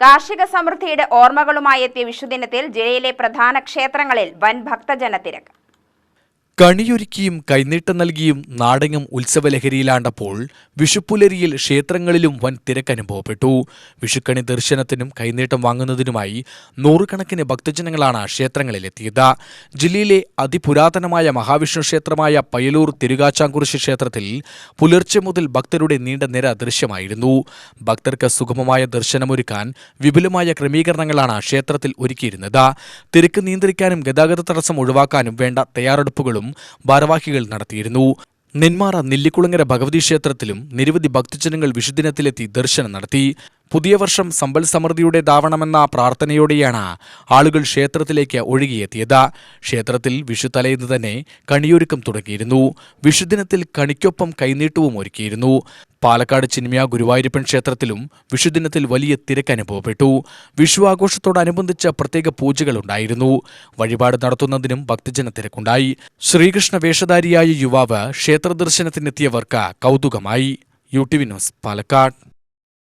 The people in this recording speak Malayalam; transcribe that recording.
കാർഷിക സമൃദ്ധിയുടെ ഓർമ്മകളുമായി എത്തിയ വിഷുദിനത്തിൽ ജില്ലയിലെ പ്രധാന ക്ഷേത്രങ്ങളിൽ വൻ ഭക്തജന തിരക്ക് കണിയൊരുക്കിയും കൈനീട്ടം നൽകിയും നാടകം ഉത്സവലഹരിയിലാണ്ടപ്പോൾ വിഷുപ്പുലരിയിൽ ക്ഷേത്രങ്ങളിലും വൻ തിരക്കനുഭവപ്പെട്ടു വിഷുക്കണി ദർശനത്തിനും കൈനീട്ടം വാങ്ങുന്നതിനുമായി നൂറുകണക്കിന് ഭക്തജനങ്ങളാണ് ക്ഷേത്രങ്ങളിലെത്തിയത്. ജില്ലയിലെ അതിപുരാതനമായ മഹാവിഷ്ണു ക്ഷേത്രമായ പയ്യലൂർ തിരുകാച്ചാങ്കുറിശി ക്ഷേത്രത്തിൽ പുലർച്ചെ മുതൽ ഭക്തരുടെ നീണ്ട നിര ദൃശ്യമായിരുന്നു. ഭക്തർക്ക് സുഗമമായ ദർശനമൊരുക്കാൻ വിപുലമായ ക്രമീകരണങ്ങളാണ് ക്ഷേത്രത്തിൽ ഒരുക്കിയിരുന്നത്. തിരക്ക് നിയന്ത്രിക്കാനും ഗതാഗത തടസ്സം ഒഴിവാക്കാനും വേണ്ട തയ്യാറെടുപ്പുകളും ഭാരവാഹികൾ നടത്തിയിരുന്നു. നെന്മാറ നെല്ലിക്കുളങ്ങര ഭഗവതി ക്ഷേത്രത്തിലും നിരവധി ഭക്തജനങ്ങൾ വിഷുദിനത്തിലെത്തി ദർശനം നടത്തി. പുതിയ വർഷം സമ്പൽ സമൃദ്ധിയുടെ ദാവണമെന്ന പ്രാർത്ഥനയോടെയാണ് ആളുകൾ ക്ഷേത്രത്തിലേക്ക് ഒഴുകിയെത്തിയത്. ക്ഷേത്രത്തിൽ വിഷു തലേന്ന് തന്നെ കണിയൊരുക്കം തുടങ്ങിയിരുന്നു. വിഷുദിനത്തിൽ കണിക്കൊപ്പം കൈനീട്ടവും ഒരുക്കിയിരുന്നു. പാലക്കാട് ചിന്മയ ഗുരുവായൂരപ്പൻ ക്ഷേത്രത്തിലും വിഷുദിനത്തിൽ വലിയ തിരക്ക് അനുഭവപ്പെട്ടു. വിഷു ആഘോഷത്തോടനുബന്ധിച്ച് പ്രത്യേക പൂജകളുണ്ടായിരുന്നു വഴിപാട് നടത്തുന്നതിനും ഭക്തജന തിരക്കുണ്ടായി. ശ്രീകൃഷ്ണ വേഷധാരിയായ യുവാവ് ക്ഷേത്ര ദർശനത്തിനെത്തിയവർക്ക് കൗതുകമായി. U T V news Palakkad.